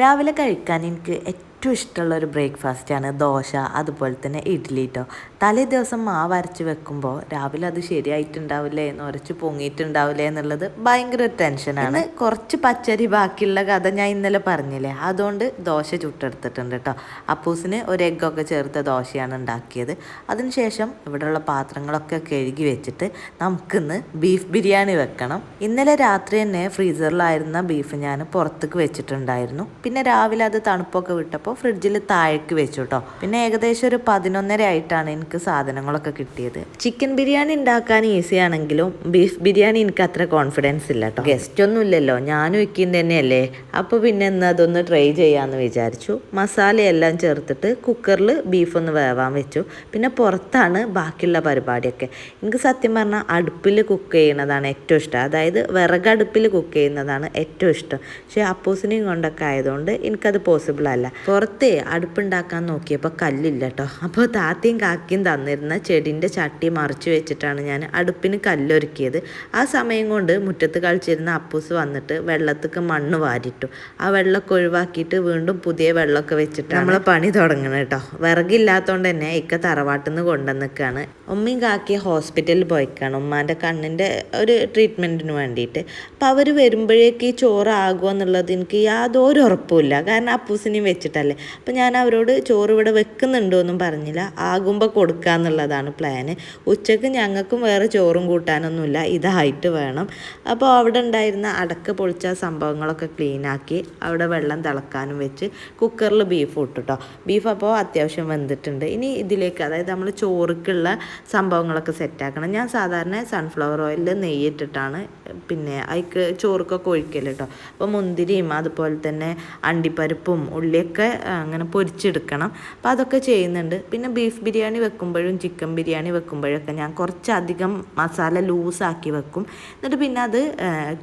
രാവിലെ കഴിക്കാൻ എനിക്ക് ഏറ്റവും ഇഷ്ടമുള്ളൊരു ബ്രേക്ക്ഫാസ്റ്റാണ് ദോശ അതുപോലെ തന്നെ ഇഡ്ഡലി കേട്ടോ തലേ ദിവസം മാവ് അരച്ച് വെക്കുമ്പോൾ രാവിലെ അത് ശരിയായിട്ടുണ്ടാവില്ലേ? ഉരച്ച് പൊങ്ങിയിട്ടുണ്ടാവില്ലേ എന്നുള്ളത് ഭയങ്കര ഒരു ടെൻഷനാണ്. കുറച്ച് പച്ചരി ബാക്കിയുള്ള കഥ ഞാൻ ഇന്നലെ പറഞ്ഞില്ലേ? അതുകൊണ്ട് ദോശ ചുട്ടെടുത്തിട്ടുണ്ട് കേട്ടോ അപ്പൂസിന് ഒരു എഗ്ഗൊക്കെ ചേർത്ത ദോശയാണ് ഉണ്ടാക്കിയത്. അതിനുശേഷം ഇവിടെയുള്ള പാത്രങ്ങളൊക്കെ കഴുകി വെച്ചിട്ട് നമുക്കിന്ന് ബീഫ് ബിരിയാണി വെക്കണം. ഇന്നലെ രാത്രി തന്നെ ഫ്രീസറിലായിരുന്ന ബീഫ് ഞാൻ പുറത്തേക്ക് വെച്ചിട്ടുണ്ടായിരുന്നു. പിന്നെ രാവിലെ അത് തണുപ്പൊക്കെ വിട്ടപ്പോൾ ഫ്രിഡ്ജിൽ താഴേക്ക് വെച്ചു കേട്ടോ പിന്നെ ഏകദേശം ഒരു പതിനൊന്നര ആയിട്ടാണ് എനിക്ക് സാധനങ്ങളൊക്കെ കിട്ടിയത്. ചിക്കൻ ബിരിയാണി ഉണ്ടാക്കാൻ ഈസി ആണെങ്കിലും ബീഫ് ബിരിയാണി എനിക്ക് അത്ര കോൺഫിഡൻസ് ഇല്ല കേട്ടോ ഗസ്റ്റ് ഒന്നും ഇല്ലല്ലോ ഞാനും ഇക്കും തന്നെയല്ലേ? അപ്പോൾ പിന്നെ ഇന്ന് അതൊന്ന് ട്രൈ ചെയ്യാമെന്ന് വിചാരിച്ചു. മസാലയെല്ലാം ചേർത്തിട്ട് കുക്കറിൽ ബീഫ് ഒന്ന് വേവാൻ വെച്ചു. പിന്നെ പുറത്താണ് ബാക്കിയുള്ള പരിപാടിയൊക്കെ. എനിക്ക് സത്യം പറഞ്ഞാൽ അടുപ്പിൽ കുക്ക് ചെയ്യുന്നതാണ് ഏറ്റവും ഇഷ്ടം. അതായത് വിറകടുപ്പിൽ കുക്ക് ചെയ്യുന്നതാണ് ഏറ്റവും ഇഷ്ടം. പക്ഷേ അപ്പൂസിനെയും കൊണ്ടൊക്കെ ആയതുകൊണ്ട് എനിക്കത് പോസിബിൾ അല്ല. പുറത്ത് അടുപ്പുണ്ടാക്കാൻ നോക്കിയപ്പോൾ കല്ലില്ല കേട്ടോ. അപ്പോൾ താത്തയും കാക്കയും തന്നിരുന്ന ചെടിന്റെ ചട്ടി മറിച്ച് വെച്ചിട്ടാണ് ഞാൻ അടുപ്പിന് കല്ലൊരുക്കിയത്. ആ സമയം കൊണ്ട് മുറ്റത്ത് കളിച്ചിരുന്ന അപ്പൂസ് വന്നിട്ട് വെള്ളത്തേക്ക് മണ്ണ് വാരിട്ടു. ആ വെള്ളമൊക്കെ ഒഴിവാക്കിയിട്ട് വീണ്ടും പുതിയ വെള്ളമൊക്കെ വെച്ചിട്ട് നമ്മളെ പണി തുടങ്ങണം കേട്ടോ. വിറകില്ലാത്തതുകൊണ്ട് തന്നെ ഇക്ക തറവാട്ടിൽ നിന്ന് കൊണ്ടുവന്നിക്കാണ്. ഉമ്മയും കാക്കിയും ഹോസ്പിറ്റലിൽ പോയിക്കാണ്. ഉമ്മാന്റെ കണ്ണിന്റെ ഒരു ട്രീറ്റ്മെന്റിന് വേണ്ടിയിട്ട്. അപ്പോൾ അവർ വരുമ്പോഴേക്ക് ഈ ചോറ് എന്നുള്ളത് എനിക്ക് യാതൊരു ഉറപ്പുമില്ല. കാരണം അപ്പൂസിനെയും വെച്ചിട്ടല്ലേ. അപ്പോൾ ഞാൻ അവരോട് ചോറ് ഇവിടെ വെക്കുന്നുണ്ടോ എന്നും പറഞ്ഞില്ല. ആകുമ്പോൾ കൊടുക്കുക എന്നുള്ളതാണ് പ്ലാന് ഉച്ചയ്ക്ക് ഞങ്ങൾക്കും വേറെ ചോറും കൂട്ടാനൊന്നുമില്ല. ഇതായിട്ട് വേണം. അപ്പോൾ അവിടെ ഉണ്ടായിരുന്ന അടക്ക പൊളിച്ച സംഭവങ്ങളൊക്കെ ക്ലീനാക്കി അവിടെ വെള്ളം തിളക്കാനും വെച്ച് കുക്കറിൽ ബീഫ് ഇട്ടുട്ടോ. ബീഫ് അപ്പോൾ അത്യാവശ്യം വെന്തിട്ടുണ്ട്. ഇനി ഇതിലേക്ക് അതായത് നമ്മൾ ചോറുക്കുള്ള സംഭവങ്ങളൊക്കെ സെറ്റാക്കണം ഞാൻ സാധാരണ സൺഫ്ലവർ ഓയിലിൽ നെയ്യിട്ടിട്ടാണ് പിന്നെ അതിക്ക് ചോറുക്കൊക്കെ ഒഴിക്കൽ കേട്ടോ അപ്പോൾ മുന്തിരിയും അതുപോലെ തന്നെ അണ്ടിപ്പരിപ്പും ഉള്ളിയൊക്കെ അങ്ങനെ പൊരിച്ചെടുക്കണം. അപ്പോൾ അതൊക്കെ ചെയ്യുന്നുണ്ട്. പിന്നെ ബീഫ് ബിരിയാണി വെക്കുമ്പോഴും ചിക്കൻ ബിരിയാണി വെക്കുമ്പോഴൊക്കെ ഞാൻ കുറച്ചധികം മസാല ലൂസാക്കി വെക്കും. എന്നിട്ട് പിന്നെ അത്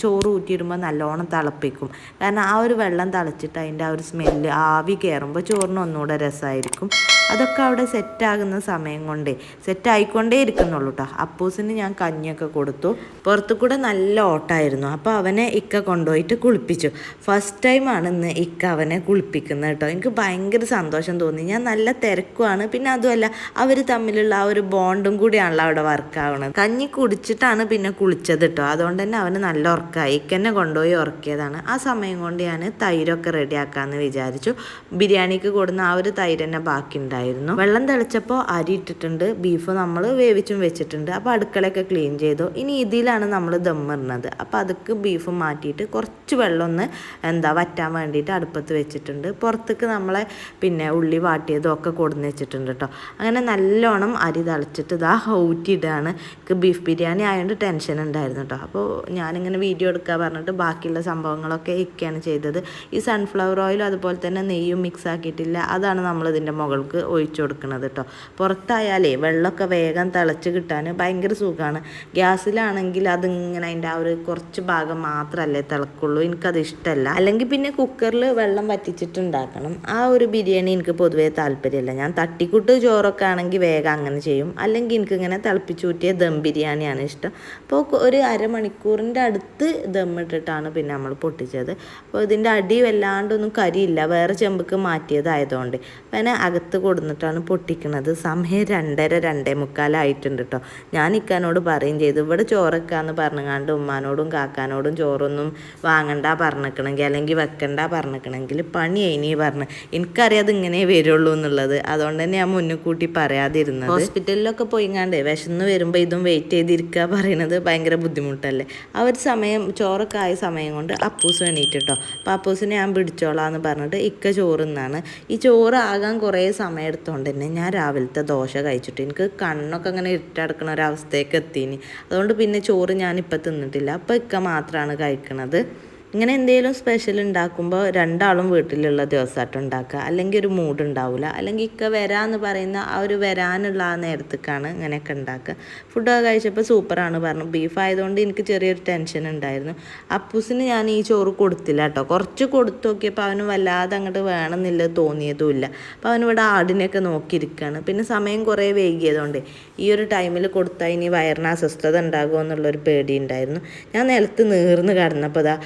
ചോറ് ഊറ്റിയിടുമ്പോൾ നല്ലോണം തിളപ്പിക്കും. കാരണം ആ ഒരു വെള്ളം തിളച്ചിട്ട് അതിന്റെ ആ ഒരു സ്മെല്ല് ആവി കയറുമ്പോൾ ചോറിന് ഒന്നുകൂടെ രസമായിരിക്കും അതൊക്കെ അവിടെ സെറ്റാകുന്ന സമയം കൊണ്ടേ സെറ്റായിക്കൊണ്ടേ ഇരിക്കുന്നുള്ളൂ കേട്ടോ അപ്പൂസിന് ഞാൻ കഞ്ഞിയൊക്കെ കൊടുത്തു. പുറത്തു കൂടെ നല്ല ഓട്ടായിരുന്നു. അപ്പോൾ അവനെ ഇക്ക കൊണ്ടുപോയിട്ട് കുളിപ്പിച്ചു. ഫസ്റ്റ് ടൈമാണ് ഇന്ന് ഇക്ക അവനെ കുളിപ്പിക്കുന്നത് കേട്ടോ എനിക്ക് ഭയങ്കര സന്തോഷം തോന്നി. ഞാൻ നല്ല തിരക്കുമാണ് പിന്നെ അതുമല്ല അവർ തമ്മിലുള്ള ആ ഒരു ബോണ്ടും കൂടിയാണല്ലോ അവിടെ വർക്ക് ആവുന്നത് കഞ്ഞി കുടിച്ചിട്ടാണ് പിന്നെ കുളിച്ചത് കേട്ടോ അതുകൊണ്ട് തന്നെ അവന് നല്ല ഉറക്കമായി ഇക്കന്നെ കൊണ്ടുപോയി ഉറക്കിയതാണ്. ആ സമയം കൊണ്ട് ഞാൻ തൈരൊക്കെ റെഡിയാക്കാമെന്ന് വിചാരിച്ചു. ബിരിയാണിക്ക് കൊടുന്ന ആ ഒരു തൈര് തന്നെ ബാക്കി ഉണ്ടായിരുന്നു. വെള്ളം തിളച്ചപ്പോൾ അരി ഇട്ടിട്ടുണ്ട് ബീഫ് നമ്മൾ വേവിച്ചും വെച്ചിട്ടുണ്ട്. അപ്പോൾ അടുക്കളയൊക്കെ ക്ലീൻ ചെയ്തു. ഇനി ഇതിലാണ് നമ്മൾ ദമ്മിടുന്നത് അപ്പോൾ അതൊക്കെ ബീഫ് മാറ്റിയിട്ട് കുറച്ച് വെള്ളം ഒന്ന് എന്താ വറ്റാൻ വേണ്ടിയിട്ട് അടുപ്പത്ത് വെച്ചിട്ടുണ്ട്. പുറത്തേക്ക് നമ്മളെ പിന്നെ ഉള്ളി വാട്ടിയതും ഒക്കെ കൊടുന്ന് വെച്ചിട്ടുണ്ട് കേട്ടോ അങ്ങനെ നല്ലോണം അരി തിളച്ചിട്ട് ഇതാ ഊറ്റിയിടാണ് എനിക്ക് ബീഫ് ബിരിയാണി ആയതുകൊണ്ട് ടെൻഷൻ ഉണ്ടായിരുന്നു കേട്ടോ അപ്പോൾ ഞാനിങ്ങനെ വീഡിയോ എടുക്കുക പറഞ്ഞിട്ട് ബാക്കിയുള്ള സംഭവങ്ങളൊക്കെ ഇരിക്കുകയാണ് ചെയ്തത്. ഈ സൺഫ്ലവർ ഓയിലും അതുപോലെ തന്നെ നെയ്യും മിക്സ് ആക്കിയിട്ടില്ല. അതാണ് നമ്മൾ ഇതിന്റെ മുകൾക്ക് ഒഴിച്ചു കൊടുക്കുന്നത് കേട്ടോ പുറത്തായാലേ വെള്ളമൊക്കെ വേഗം തിളച്ച് കിട്ടാൻ ഭയങ്കര സുഖമാണ്. ഗ്യാസിലാണെങ്കിൽ അതിങ്ങനെ അതിന്റെ ആ ഒരു കുറച്ച് ഭാഗം മാത്രമല്ലേ തിളക്കുള്ളൂ. എനിക്കത് ഇഷ്ടമല്ല. അല്ലെങ്കിൽ പിന്നെ കുക്കറിൽ വെള്ളം വറ്റിച്ചിട്ടുണ്ടാക്കണം. ആ ഒരു ബിരിയാണി എനിക്ക് പൊതുവേ താല്പര്യമില്ല. ഞാൻ തട്ടിക്കൂട്ട് ചോറൊക്കെ ആണെങ്കിൽ വേഗം അങ്ങനെ ചെയ്യും. അല്ലെങ്കിൽ എനിക്കിങ്ങനെ തിളപ്പിച്ചൂറ്റിയ ദം ബിരിയാണിയാണ് ഇഷ്ടം. അപ്പോൾ ഒരു അരമണിക്കൂറിന്റെ അടുത്ത് ദം ഇട്ടിട്ടാണ് പിന്നെ നമ്മൾ പൊട്ടിച്ചത്. അപ്പോൾ ഇതിന്റെ അടി വല്ലാണ്ടൊന്നും കരിയില്ല. വേറെ ചെമ്പക്ക് മാറ്റിയതായതുകൊണ്ട്. പിന്നെ അകത്ത് കൊടുന്നിട്ടാണ് പൊട്ടിക്കുന്നത് സമയം രണ്ടര രണ്ടേ മുക്കാലായിട്ടുണ്ട് കേട്ടോ ഞാൻ ഇക്കാനോട് പറയും ചെയ്തു ഇവിടെ ചോറൊക്കെയാന്ന് പറഞ്ഞുകാണ്ട് ഉമ്മാനോടും കാക്കാനോടും ചോറൊന്നും വാങ്ങണ്ട പറഞ്ഞിക്കണമെങ്കിൽ അല്ലെങ്കിൽ വെക്കണ്ട പറഞ്ഞിക്കണമെങ്കിൽ പണി ഇനി പറഞ്ഞു. എനിക്കറിയാതെ ഇങ്ങനെ വരുള്ളൂ എന്നുള്ളത്. അതുകൊണ്ട് തന്നെ ഞാൻ മുന്നിൽ കൂട്ടി പറയാതിരുന്നത്. ഹോസ്പിറ്റലിലൊക്കെ പോയിങ്ങാണ്ട് വിശന്ന് വരുമ്പോൾ ഇതും വെയിറ്റ് ചെയ്തിരിക്കുക പറയുന്നത് ഭയങ്കര ബുദ്ധിമുട്ടല്ലേ? ആ ഒരു സമയം ചോറൊക്കെ ആയ സമയം കൊണ്ട് അപ്പൂസ് എണീറ്റ് കേട്ടോ അപ്പോൾ അപ്പൂസിനെ ഞാൻ പിടിച്ചോളാം എന്ന് പറഞ്ഞിട്ട് ഇക്ക ചോറുന്നാണ് ഈ ചോറ് ആകാൻ കുറേ സമയം എടുത്തോണ്ട് തന്നെ ഞാൻ രാവിലത്തെ ദോശ കഴിച്ചിട്ട് എനിക്ക് കണ്ണൊക്കെ അങ്ങനെ ഇട്ടടക്കണ ഒരവസ്ഥയൊക്കെ എത്തിന്. അതുകൊണ്ട് പിന്നെ ചോറ് ഞാനിപ്പോൾ തിന്നിട്ടില്ല. അപ്പോൾ ഇക്ക മാത്രമാണ് കഴിക്കണത്. ഇങ്ങനെ എന്തെങ്കിലും സ്പെഷ്യൽ ഉണ്ടാക്കുമ്പോൾ രണ്ടാളും വീട്ടിലുള്ള ദിവസമായിട്ട് ഉണ്ടാക്കുക. അല്ലെങ്കിൽ ഒരു മൂഡ് ഉണ്ടാവില്ല അല്ലെങ്കിൽ ഇക്ക വരാമെന്ന് പറയുന്ന ആ ഒരു വരാനുള്ള ആ നേരത്തേക്കാണ് ഇങ്ങനെയൊക്കെ ഉണ്ടാക്കുക. ഫുഡൊക്കെ കഴിച്ചപ്പോൾ സൂപ്പറാണ് പറഞ്ഞു. ബീഫ് ആയതുകൊണ്ട് എനിക്ക് ചെറിയൊരു ടെൻഷൻ ഉണ്ടായിരുന്നു. അപ്പൂസിന് ഞാൻ ഈ ചോറ് കൊടുത്തില്ല കേട്ടോ. കുറച്ച് കൊടുത്തു നോക്കിയപ്പോൾ അവന് വല്ലാതെ അങ്ങോട്ട് വേണമെന്നില്ല തോന്നിയതുമില്ല അപ്പോൾ അവനിവിടെ ആടിനെയൊക്കെ നോക്കിയിരിക്കുകയാണ്. പിന്നെ സമയം കുറേ വൈകിയതുകൊണ്ട് ഈ ഒരു ടൈമിൽ കൊടുത്താൽ ഇനി വയറിന് അസ്വസ്ഥത ഉണ്ടാകുമോ എന്നുള്ളൊരു പേടി ഉണ്ടായിരുന്നു. ഞാൻ നിലത്ത് നീർന്ന് കടന്നപ്പോൾ അതാ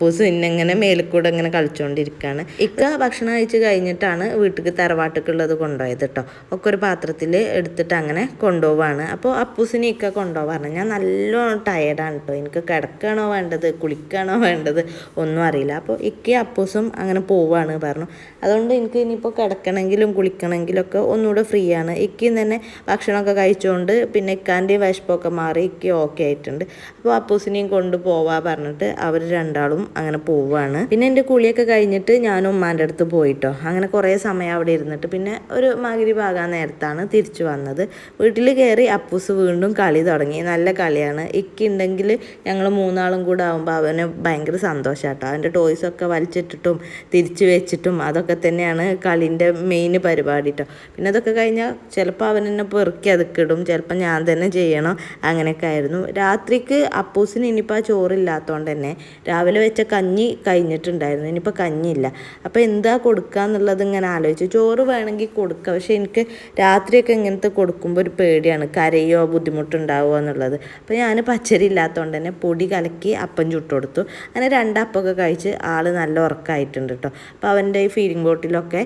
അപ്പൂസ് ഇന്നിങ്ങനെ മേലിക്കൂടെ ഇങ്ങനെ കളിച്ചുകൊണ്ടിരിക്കുകയാണ് ഇക്ക ഭക്ഷണം കഴിച്ച് കഴിഞ്ഞിട്ടാണ് വീട്ടിലേക്ക് തറവാട്ടിക്കുള്ളത് കൊണ്ടുപോയത് കേട്ടോ ഒക്കെ ഒരു പാത്രത്തിൽ എടുത്തിട്ട് അങ്ങനെ കൊണ്ടുപോവാണ്. അപ്പോൾ അപ്പൂസിനെ ഇക്ക കൊണ്ടുപോകാറ് ഞാൻ നല്ലോണം ടയർഡാണ് കേട്ടോ എനിക്ക് കിടക്കുകയാണോ വേണ്ടത്? കുളിക്കുകയാണോ വേണ്ടത്? ഒന്നും അറിയില്ല. അപ്പോൾ ഇക്ക അപ്പൂസും അങ്ങനെ പോവാണ് പറഞ്ഞു. അതുകൊണ്ട് എനിക്ക് ഇനിയിപ്പോൾ കിടക്കണമെങ്കിലും കുളിക്കണമെങ്കിലും ഒക്കെ ഒന്നുകൂടെ ഫ്രീ ആണ്. ഇക്കയും തന്നെ ഭക്ഷണമൊക്കെ കഴിച്ചുകൊണ്ട് പിന്നെ ഇക്കാന്റെയും വിശപ്പൊക്കെ മാറി ഇക്ക ഓക്കെ ആയിട്ടുണ്ട്. അപ്പോൾ അപ്പൂസിനെയും കൊണ്ടുപോവാ പറഞ്ഞിട്ട് അവർ രണ്ടാളും അങ്ങനെ പോവുകയാണ് പിന്നെ എന്റെ കുളിയൊക്കെ കഴിഞ്ഞിട്ട് ഞാൻ ഉമ്മാന്റെ അടുത്ത് പോയിട്ടോ. അങ്ങനെ കുറേ സമയം അവിടെ ഇരുന്നിട്ട് പിന്നെ ഒരു മകിരി പാകാൻ നേരത്താണ് തിരിച്ചു വന്നത്. വീട്ടിൽ കയറി അപ്പൂസ് വീണ്ടും കളി തുടങ്ങി. നല്ല കളിയാണ്. ഇക്കുണ്ടെങ്കിൽ ഞങ്ങൾ മൂന്നാളും കൂടെ ആകുമ്പോൾ അവന് ഭയങ്കര സന്തോഷമാട്ടോ അവന്റെ ടോയ്സൊക്കെ വലിച്ചിട്ടിട്ടും തിരിച്ചു വെച്ചിട്ടും അതൊക്കെ തന്നെയാണ് കളിന്റെ മെയിൻ പരിപാടി കേട്ടോ പിന്നെ അതൊക്കെ കഴിഞ്ഞാൽ ചിലപ്പോൾ അവൻ എന്നെ പെറുക്കി അതുക്കിടും. ചിലപ്പോൾ ഞാൻ തന്നെ ചെയ്യണം. അങ്ങനെയൊക്കെ ആയിരുന്നു. രാത്രിക്ക് അപ്പൂസിന് ഇനിയിപ്പോൾ ആ ചോറില്ലാത്തതുകൊണ്ട് തന്നെ രാവിലെ വെച്ച കഞ്ഞി കഴിഞ്ഞിട്ടുണ്ടായിരുന്നു. ഇനിയിപ്പോൾ കഞ്ഞിയില്ല. അപ്പോൾ എന്താ കൊടുക്കുക എന്നുള്ളത് ഇങ്ങനെ ആലോചിച്ചു. ചോറ് വേണമെങ്കിൽ കൊടുക്കുക പക്ഷേ എനിക്ക് രാത്രിയൊക്കെ ഇങ്ങനത്തെ കൊടുക്കുമ്പോൾ ഒരു പേടിയാണ്. കരയോ ബുദ്ധിമുട്ടുണ്ടാവുമോ എന്നുള്ളത്. അപ്പോൾ ഞാൻ പച്ചരി ഇല്ലാത്തതുകൊണ്ട് തന്നെ പൊടി കലക്കി അപ്പം ചുട്ട് കൊടുത്തു അങ്ങനെ രണ്ടപ്പമൊക്കെ കഴിച്ച് ആൾ നല്ല ഉറക്കമായിട്ടുണ്ട് കേട്ടോ. അപ്പോൾ അവന്റെ ഈ ഫീലിംഗ് ബോട്ടിലൊക്കെ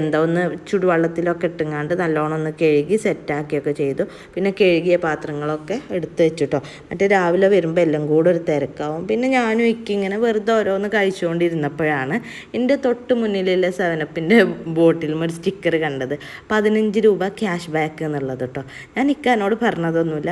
എന്താ ഒന്ന് ചുടുവെള്ളത്തിലൊക്കെ ഇട്ടുങ്ങാണ്ട് നല്ലോണം ഒന്ന് കഴുകി സെറ്റാക്കിയൊക്കെ ചെയ്തു. പിന്നെ കഴുകിയ പാത്രങ്ങളൊക്കെ എടുത്ത് വെച്ചിട്ടോ മറ്റേ രാവിലെ വരുമ്പോൾ എല്ലാം കൂടെ ഒരു തിരക്കാവും. പിന്നെ ഞാനും ഇക്കിങ്ങനെ വെറുതെ ഓരോന്ന് കഴിച്ചുകൊണ്ടിരുന്നപ്പോഴാണ് എന്റെ തൊട്ട് മുന്നിലുള്ള സെവനപ്പിന്റെ ബോട്ടിലും ഒരു സ്റ്റിക്കർ കണ്ടത് പതിനഞ്ച് രൂപ ക്യാഷ് ബാക്ക് എന്നുള്ളത് കേട്ടോ. ഞാൻ ഇക്കാനോട് പറഞ്ഞതൊന്നുമില്ല.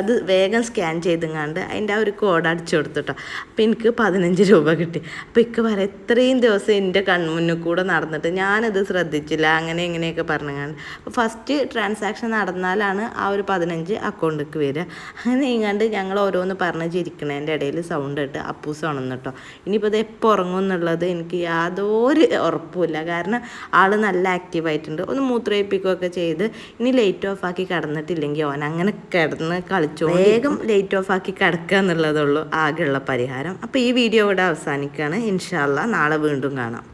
അത് വേഗം സ്കാൻ ചെയ്തുങ്ങാണ്ട് അതിന്റെ ആ ഒരു കോഡ് അടിച്ചു കൊടുത്തു കേട്ടോ. അപ്പോൾ എനിക്ക് പതിനഞ്ച് രൂപ കിട്ടി. അപ്പോൾ ഇക്ക പറയാം ഇത്രയും ദിവസം എന്റെ കൺമുന്നിൽ കൂടെ നടന്നിട്ട് ഞാനത് ശ്രദ്ധിച്ചില്ല. അങ്ങനെ ഇങ്ങനെയൊക്കെ പറഞ്ഞങ്ങാണ്ട്. അപ്പോൾ ഫസ്റ്റ് ട്രാൻസാക്ഷൻ നടന്നാലാണ് ആ ഒരു പതിനഞ്ച് അക്കൗണ്ടിലേക്ക് വരിക. അങ്ങനെ ഇങ്ങാണ്ട് ഞങ്ങൾ ഓരോന്ന് പറഞ്ഞ് ചിരിക്കണേന്റെ ഇടയിൽ സൗണ്ട് ഇട്ട്. ഉണന്നു കേട്ടോ. ഇനിയിപ്പോൾ ഇത് എപ്പോൾ ഉറങ്ങും എന്നുള്ളത് എനിക്ക് യാതൊരു ഉറപ്പുമില്ല. കാരണം ആൾ നല്ല ആക്റ്റീവായിട്ടുണ്ട് ഒന്ന് മൂത്രയിപ്പിക്കുകയൊക്കെ ചെയ്ത് ഇനി ലൈറ്റ് ഓഫ് ആക്കി കിടന്നിട്ടില്ലെങ്കിൽ ഓൻ അങ്ങനെ കിടന്ന് കളിച്ചോ വേഗം ലൈറ്റ് ഓഫ് ആക്കി കിടക്കുക എന്നുള്ളതുള്ളൂ ആകെയുള്ള പരിഹാരം. അപ്പോൾ ഈ വീഡിയോ ഇവിടെ അവസാനിക്കുകയാണ്. ഇൻഷാല്ല നാളെ വീണ്ടും കാണാം.